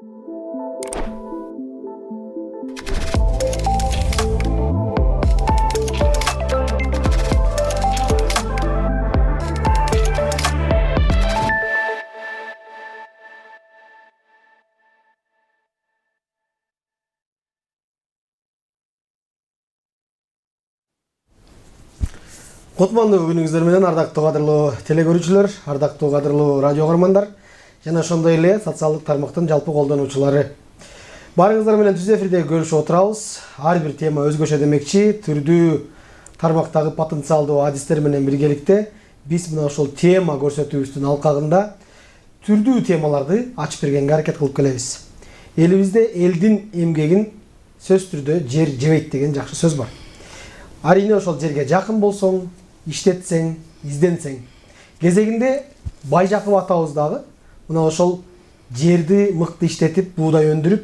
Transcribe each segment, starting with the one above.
кутмандуу күнүңүздөр менен ардактуу кадырлуу теле көрүүчүлөр ардактуу кадырлуу радио угармандар жана ошондой эле социалдык тармактын жалпы колдонуучулары. Баарыңыздар менен түз эфирде көрүшүп отурабыз. Ар бир тема өзгөчө демекчи. Түрдүү тармактагы потенциалдуу адистер менен биргеликте биз мына ошол тема көрсөтүүбүздүн алкагында түрдүү темаларды ачып бергенге аракет кылып келебиз. Элибизде элдин эмгегин сөзсүз түрдө жер жебейт деген жакшы сөз бар. Арине ошол жерге жакын болсоң иштетсең изденсең кезегинде байжакып атабыз дагы. Мына ошол жерди мыкты иштетип буудай өндүрүп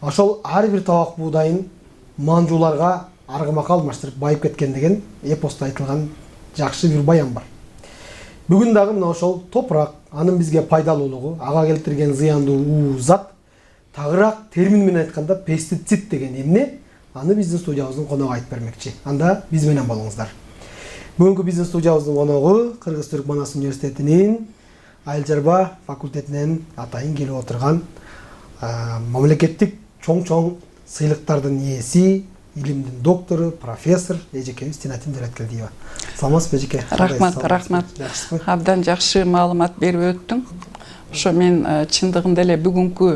ошол ар бир табак буудайын манжууларга аргымакка алмаштырып байып кеткен деген эпоста айтылган жакшы бир баян бар. Бүгүн дагы мына ошол топурак анын бизге пайдалуулугу ага келтирген зыяндуу зат тагыраак термин менен айтканда пестицид деген эмне аны биздин студиябыздын коногу айтып бермекчи. Анда биз менен болуңуздар. Бүгүнкү биздин студиябыздын коногу кыргыз түрк манас университетинин айыл чарба факультетинен атайын келип отурган мамлекеттик чоң чоң сыйлыктардын ээси илимдин доктору профессор эжекебиз тинатим дөреткелдиева саламатсызбы эжеке? Рахмат рахмат. Жакшысызбы абдан жакшы маалымат берип өттүң ошо мен э, чындыгында эле бүгүнкү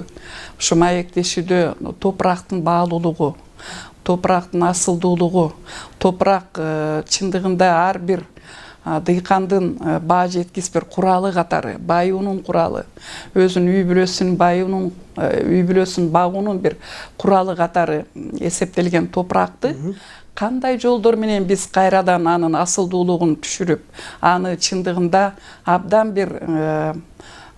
ушу маектешүүдө топурактын баалуулугу топурактын асылдуулугу топурак э, чындыгында ар бир дыйкандын э, баа жеткизбир куралы катары байуунун куралы. Өзүнүн үй бүлөсүн байуунун үй бүлөсүн багуунун бир куралы катары эсептелген топуракты кандай жолдор менен биз кайрадан анын асылдуулугун түшүрүп аны чындыгында абдан бир э,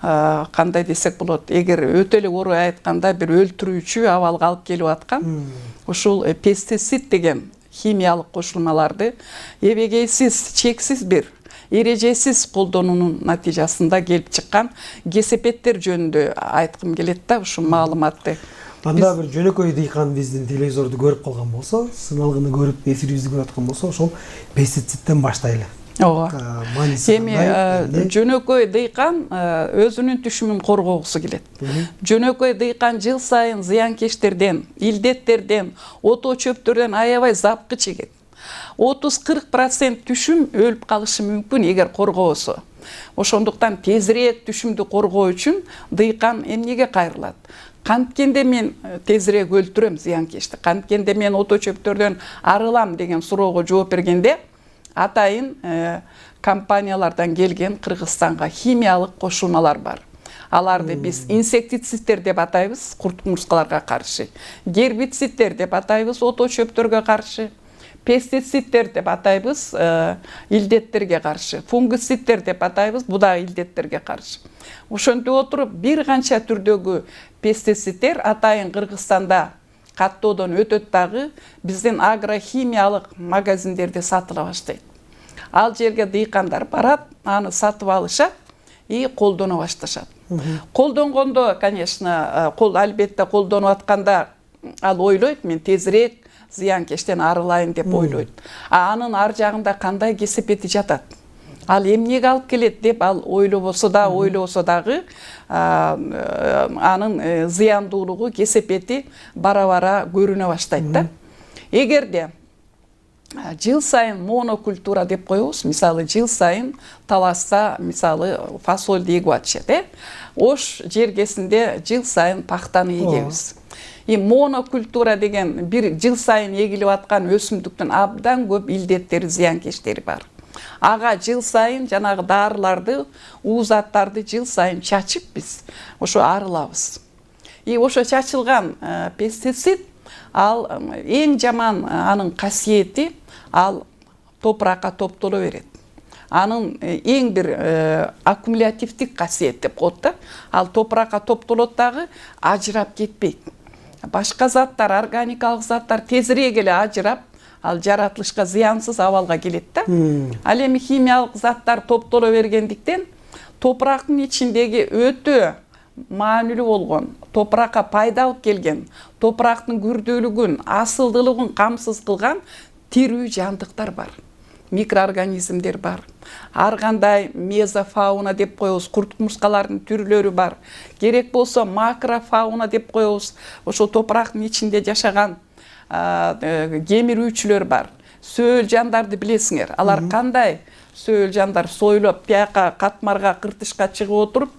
э, кандай десек болот эгер өтө эле ооруй айтканда бир өлтүрүүчү абалга алып келип аткан ушул э, пестицид деген химиялык кошулмаларды эбегейсиз чексиз бир эрежесиз колдонуунун натыйжасында келип чыккан кесепеттер жөнүндө айткым келет да ушул маалыматты анда бир жөнөкөй дыйкан биздин телевизорду көрүп калган болсо сыналгыны көрүп эфирибизди көрүп аткан болсо ошол пестицидтен баштайлы ооба эми жөнөкөй дыйкан өзүнүн түшүмүн коргогусу келет жөнөкөй дыйкан жыл сайын зыянкечтерден илдеттерден ото чөптөрдөн аябай запкы чегет отуз кырк процент түшүм өлүп калышы мүмкүн эгер коргобосо ошондуктан тезирээк түшүмдү коргоо үчүн дыйкан эмнеге кайрылат канткенде мен тезирээк өлтүрөм зыянкечти канткенде мен ото чөптөрдөн арылам деген суроого жооп бергенде атайын э, компаниялардан келген кыргызстанга химиялык кошулмалар бар. Аларды биз инсектицидтер деп атайбыз курт кумурскаларга каршы гербицидтер деп атайбыз ото чөптөргө каршы пестицидтер деп атайбыз э, илдеттерге каршы фунгицидтер деп атайбыз буда илдеттерге каршы ошентип отуруп бир канча түрдөгү пестицидтер атайын кыргызстанда каттоодон өтөт дагы биздин агрохимиялык магазиндерде сатыла баштайт. Ал жерге дыйкандар барат аны сатып алышат и колдоно башташат. Колдонгондо конечно э, кол албетте колдонуп атканда ал ойлойт мен тезирээк зыянкечтен арылайын деп ойлойт. А анын ар жагында кандай кесепети жатат? Ал эмнеге алып келет деп ал ойлобосо да ойлобосо дагы э, анын э, зыяндуулугу кесепети бара бара көрүнө баштайт да. Эгерде жыл сайын монокультура деп коебуз. Мисалы жыл сайын таласта мисалы фасоль эгип атышат э. Ош жергесинде жыл сайын пахтаны эгебиз и монокультура деген бир жыл сайын эгилип аткан өсүмдүктүн абдан көп илдеттери зыянкечтери бар. Ага жыл сайын жанагы дарыларды уу заттарды жыл сайын чачып биз ошо арылабыз. И ошо чачылган э, пестицид ал эң жаман э, анын касиети ал топуракка топтоло берет анын эң бир э, аккумулятивдик касиет деп коет да ал топуракка топтолот дагы ажырап кетпейт башка заттар органикалык заттар тезирээк эле ажырап ал жаратылышка зыянсыз абалга келет да. Ал эми химиялык заттар топтоло бергендиктен топурактын ичиндеги өтө маанилүү болгон топуракка пайда алып келген топурактын күрдүүлүгүн асылдуулугун камсыз кылган тирүү жандыктар бар микроорганизмдер бар. Ар кандай мезофауна деп коебуз курт кумурскалардын түрлөрү бар. Керек болсо макрофауна деп коебуз ошол топурактын ичинде жашаган кемирүүчүлөр бар. Сөөл жандарды билесиңер алар кандай сөөл жандар сойлоп бияка катмарга кыртышка чыгып отуруп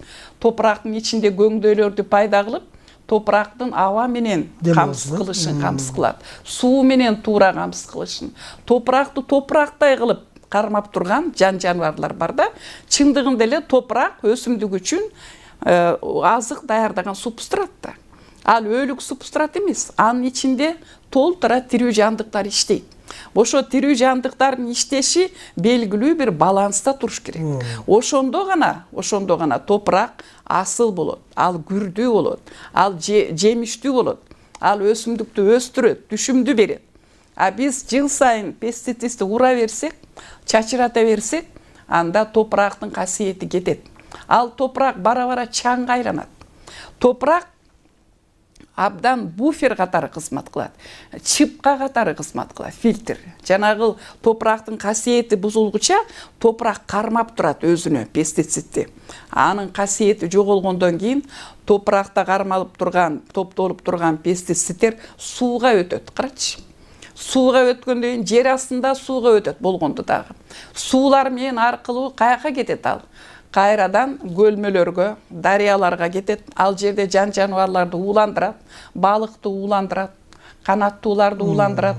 топурактын ичинде көңдөйлөрдү пайда кылып топурактын аба менен камсыз э? кылышын камсыз кылат суу менен туура камсыз кылышын топуракты топурактай кылып кармап турган жан жаныбарлар бар да чындыгында эле топурак өсүмдүк үчүн э, азык даярдаган субстрат да ал өлүк субстрат эмес анын ичинде толтура тирүү жандыктар иштейт. Ошо тирүү жандыктардын иштеши белгилүү бир баланста туруш керек. Ошондо гана ошондо гана топурак асыл болот ал күрдүү болот ал же- жемиштүү болот ал өсүмдүктү өстүрөт түшүмдү берет. А биз жыл сайын пестицидти ура берсек чачырата берсек анда топурактын касиети кетет. Ал топурак бара бара чаңга айланат топурак абдан буфер катары кызмат кылат чыпка катары кызмат кылат фильтр. Жанагы топурактын касиети бузулгуча топурак кармап турат өзүнө пестицидти анын касиети жоголгондон кийин топуракта кармалып турган топтолуп турган пестициддер сууга өтөт карачы. Сууга өткөндөн кийин жер астында сууга өтөт болгондо дагы. Суулар менен аркылуу каяка кетет ал кайрадан көлмөлөргө дарыяларга кетет ал жерде жан жаныбарларды ууландырат балыкты ууландырат канаттууларды ууландырат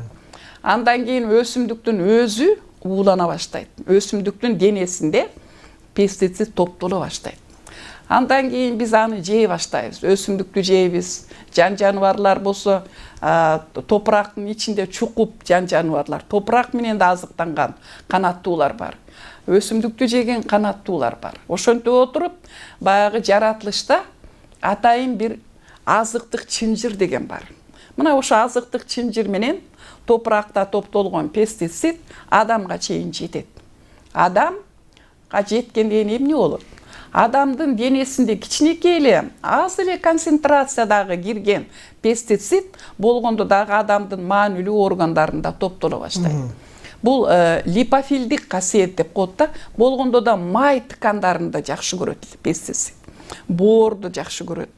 андан кийин өсүмдүктүн өзү уулана баштайт өсүмдүктүн денесинде пестицид топтоло баштайт андан кийин биз аны жей баштайбыз өсүмдүктү жейбиз жан жаныбарлар болсо а, топурактын ичинде чукуп жан жаныбарлар топурак менен да азыктанган канаттуулар бар өсүмдүктү жеген канаттуулар бар. Ошентип отуруп баягы жаратылышта атайын бир азыктык чынжыр деген бар. Мына ошо азыктык чынжыр менен топуракта топтолгон пестицид адамга чейин жетет. Адамга жеткенден кийин эмне болот? Адамдын денесинде кичинекей эле аз эле концентрациядагы кирген пестицид болгондо дагы адамдын маанилүү органдарында топтоло баштайт бул э, липофилдик касиет деп коет да болгондо да май ткандарында жакшы көрөт пестицид. Боорду жакшы көрөт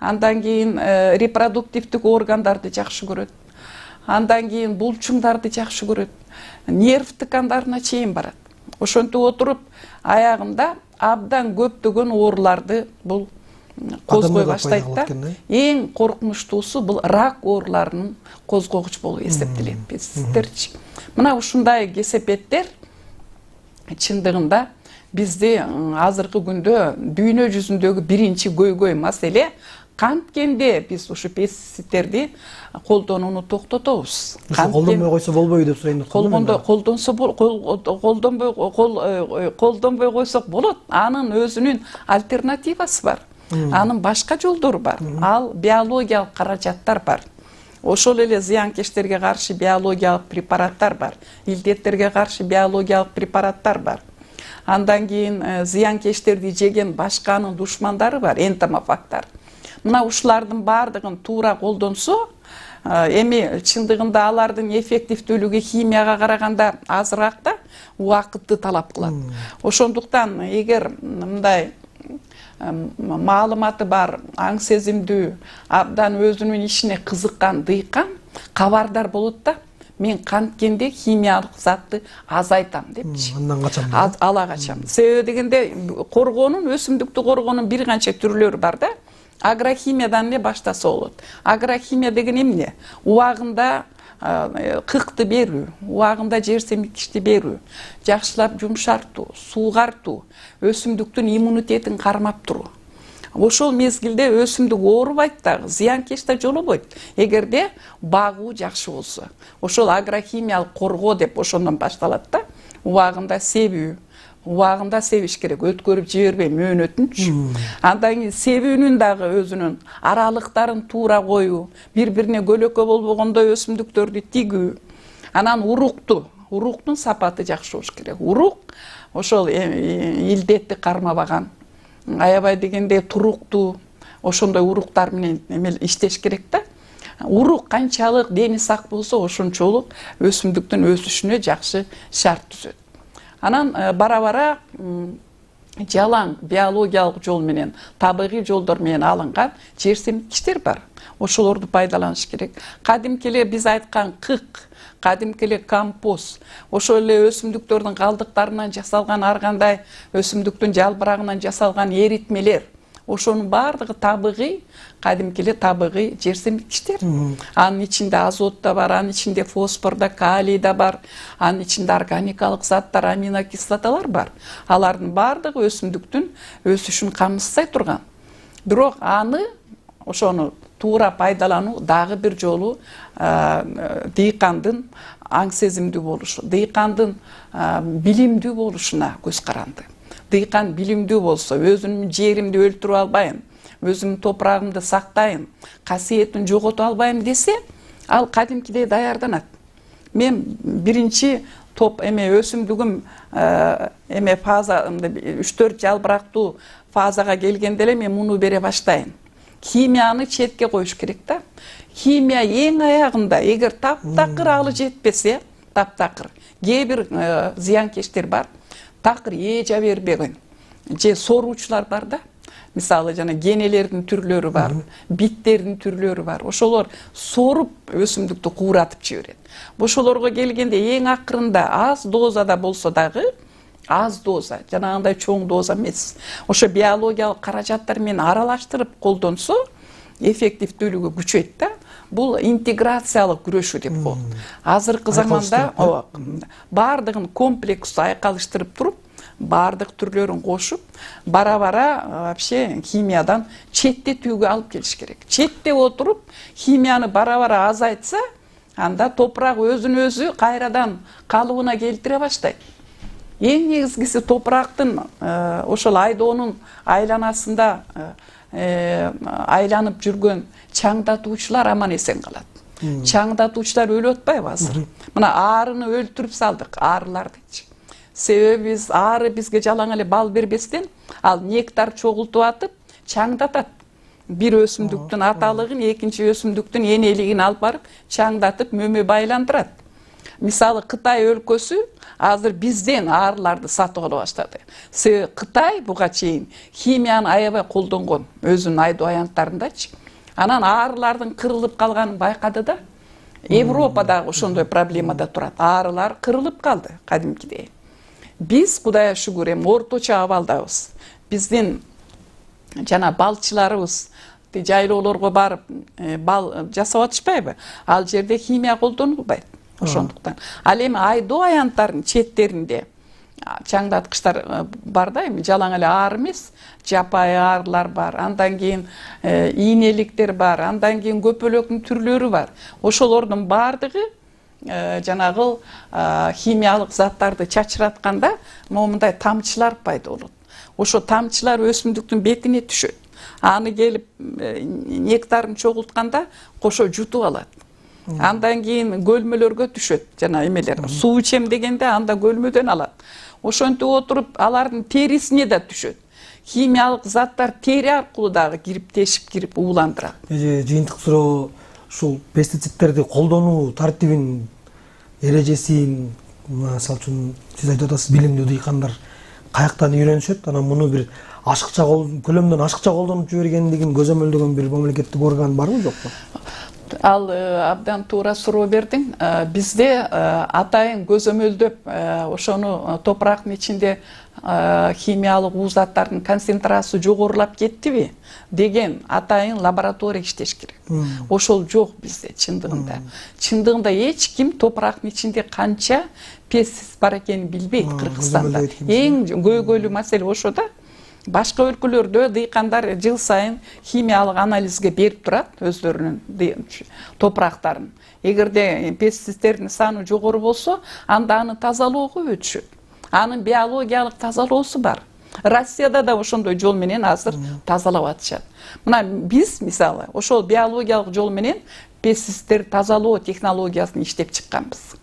андан кийин э, репродуктивдик органдарды жакшы көрөт андан кийин булчуңдарды жакшы көрөт нерв ткандарына чейин барат ошентип отуруп аягында абдан көптөгөн ооруларды бул козгой Адамда да эң коркунучтуусу бул рак ооруларынын козгогучу болуп эсептелет пестициддерчи мына ушундай кесепеттер чындыгында бизди м, азыркы күндө дүйнө жүзүндөгү биринчи көйгөй маселе канткенде биз ушу пестициддерди колдонууну токтотобуз. Колдонбой койсо болбойбу деп дагы. колдонсо колдонбой кол- э, колдонбой койсок болот. Анын өзүнүн альтернативасы бар. Анын башка жолдору бар. Ал биологиялык каражаттар бар. Ошол эле зыянкечтерге каршы биологиялык препараттар бар. Илдеттерге каршы биологиялык препараттар бар. Андан кийин э, зыянкечтерди жеген башка анын душмандары бар энтомофагтар. Мына ушулардын баардыгын туура колдонсо э, эми чындыгында алардын эффективдүүлүгү химияга караганда азыраак да убакытты талап кылат. Ошондуктан эгер мындай маалыматы бар аң сезимдүү абдан өзүнүн ишине кызыккан дыйкан кабардар болот да мен канткенде химиялык затты азайтам депчи. Андан качам ала качам. Себеби дегенде коргоонун өсүмдүктү коргоонун бир канча түрлөрү бар да. Агрохимиядан эле баштаса болот агрохимия деген эмне? Убагында кыкты берүү убагында жер семирткичти берүү жакшылап жумшартуу суугартуу өсүмдүктүн иммунитетин кармап туруу ошол мезгилде өсүмдүк оорубайт дагы зыянкеч да жолобойт. Эгерде багуу жакшы болсо. Ошол агрохимиялык коргоо деп ошондон башталат да убагында себүү убагында себиш керек өткөрүп жибербей мөөнөтүнчү андан кийин себүүнүн дагы өзүнүн аралыктарын туура коюу бири бирине көлөкө болбогондой өсүмдүктөрдү тигүү. Анан урукту уруктун сапаты жакшы болуш керек. Урук ошол э, илдетти кармабаган аябай дегенде туруктуу ошондой уруктар менен эме иштеш керек да. Урук канчалык дени сак болсо ошончолук өсүмдүктүн өсүшүнө жакшы шарт түзөт. Анан э, бара бара жалаң биологиялык жол менен табигый жолдор менен алынган жер семирткичтер бар. Ошолорду пайдаланыш керек. Кадимки эле биз айткан кык кадимки эле компост. Ошол эле өсүмдүктөрдүн калдыктарынан жасалган ар кандай өсүмдүктүн жалбырагынан жасалган эритмелер. Ошонун баардыгы табигый кадимки эле табигый жер семирткичтер анын ичинде азот да бар анын ичинде фосфор да калий да бар анын ичинде органикалык заттар аминокислоталар бар. Алардын баардыгы өсүмдүктүн өсүшүн камсыздай турган. Бирок аны ошону туура пайдалануу дагы бир жолу а, дыйкандын аң сезимдүү болушу дыйкандын а, билимдүү болушуна көз каранды. Дыйкан билимдүү болсо өзүмдүн жеримди өлтүрүп албайм өзүмдүн топурагымды сактайм касиетин жогото албайм десе ал кадимкидей даярданат мен биринчи топ эме өсүмдүгүм э, эме фаза үч төрт жалбырактуу фазага келгенде эле мен муну бере баштайм химияны четке коюш керек да химия эң аягында эгер таптакыр алы жетпесе таптакыр кээ бир э, зыянкечтер бар такыр эжа бербеген же соруучулар бар да. Мисалы жана генелердин түрлөрү бар биттердин түрлөрү бар. Ошолор соруп өсүмдүктү кууратып жиберет ошолорго келгенде эң акырында аз дозада болсо дагы аз доза жанагындай чоң доза эмес. Ошо биологиялык каражаттар менен аралаштырып колдонсо эффективдүүлүгү күчөйт да. Бул интеграциялык күрөшүү деп коет азыркы заманда ооба баардыгын комплекс айкалыштырып туруп баардык түрлөрүн кошуп бара бара вообще химиядан четтетүүгө алып келиш керек. Четтеп отуруп химияны бара бара азайтса анда топурак өзүн өзү кайрадан калыбына келтире баштайт. Эң негизгиси топурактын э, ошол айдоонун айланасында э, айланып жүргөн чаңдатуучулар аман эсен калат чаңдатуучулар өлүп атпайбы азыр мына аарыны өлтүрүп салдык аарылардычы себеби биз аары бизге жалаң эле бал бербестен ал нектар чогултуп атып чаңдатат бир өсүмдүктүн аталыгын экинчи өсүмдүктүн энелигин алып барып чаңдатып мөмө байландырат мисалы кытай өлкөсү азыр бизден аарыларды сатып ала баштады себеби кытай буга чейин химияны аябай колдонгон өзүнүн айдоо аянттарындачы анан аарылардын кырылып калганын байкады да европа дагы ошондой проблемада турат аарылар кырылып калды кадимкидей биз кудайга шүгүр эми орточо абалдабыз биздин жана балчыларыбыз жайлоолорго барып бал жасап атышпайбы ал жерде химия колдонулбайт ошондуктан. Ал эми айдоо аянттардын четтеринде чаңдаткычтар э, бар да эми? Жалаң эле аар эмес. Жапайы аарылар бар андан кийин э, ийнеликтер бар андан кийин көпөлөктүн түрлөрү бар. Ошолордун баардыгы э, жанагы а, химиялык заттарды чачыратканда момундай тамчылар пайда болот. Ошо тамчылар өсүмдүктүн бетине түшөт. Аны келип нектарын чогултканда кошо жутуп алат андан кийин көлмөлөргө түшөт жана эмелер суу ичем дегенде анда көлмөдөн алат ошентип отуруп алардын терисине да түшөт химиялык заттар тери аркылуу дагы кирип тешип кирип ууландырат эже жыйынтык суроо ушул пестицидтерди колдонуу тартибин эрежесин мисалы үчүн сиз айтып атасыз билимдүү дыйкандар каяктан үйрөнүшөт анан муну бир ашыкча көлөмдөн ашыкча колдонуп жибергендигин көзөмөлдөгөн бир мамлекеттик орган барбы жокпу ал э, абдан туура суроо бердиң. Э, бизде э, атайын көзөмөлдөп ошону топурактын ичинде химиялык уу заттардын концентрациясы жогорулап кеттиби деген атайын лаборатория иштеш керек. Ошол жок бизде чындыгында. Чындыгында эч ким топурактын ичинде канча пестицид бар экенин билбейт кыргызстанда. эң көйгөйлүү маселе ошо да башка өлкөлөрдө дыйкандар жыл сайын химиялык анализге берип турат өздөрүнүн топурактарын эгерде пестицидтердин саны жогору болсо анда аны тазалоого өтүшөт. Анын биологиялык тазалоосу бар. Россияда да ошондой жол менен азыр тазалап атышат. Мына биз мисалы ошол биологиялык жол менен пестицидтерди тазалоо технологиясын иштеп чыкканбыз.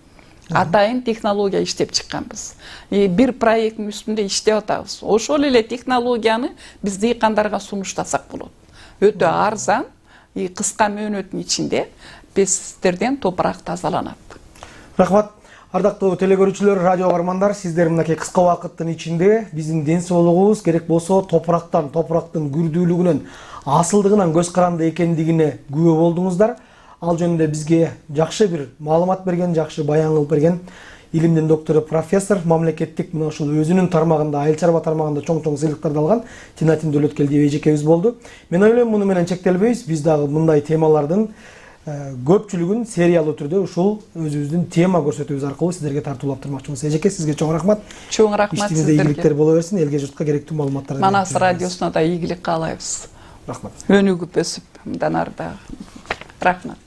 Атайын технология иштеп чыкканбыз бир проекттин үстүндө иштеп атабыз ошол эле технологияны биз дыйкандарга сунуштасак болот. Өтө арзан и кыска мөөнөттүн ичинде пестицидтерден топурак тазаланат рахмат. Ардактуу теле көрүүчүлөр радио угармандар сиздер мынакей кыска убакыттын ичинде биздин ден соолугубуз керек болсо топурактан топурактын күрдүүлүгүнөн асылдыгынан көз каранды экендигине күбө болдуңуздар ал жөнүндө бизге жакшы бир маалымат берген жакшы баян кылып берген илимдин доктору профессор мамлекеттик мына ушул өзүнүн тармагында айыл чарба тармагында чоң чоң сыйлыктарды алган тинатин дөөлөткелдиев эжекебиз болду мен ойлойм муну менен чектелбейбиз биз дагы мындай темалардын э, көпчүлүгүн сериялуу түрдө ушул өзүбүздүн тема көрсөтүүбүз аркылуу сиздерге тартуулап турмакчыбыз эжеке сизге чоң рахмат. Чоң рахмат сиздерге ийгиликтер боло берсин элге журтка керектүү маалыматтарды манас радиосуна да ийгилик каалайбыз рахмат. Өнүгүп өсүп мындан ары дагы Ragnar.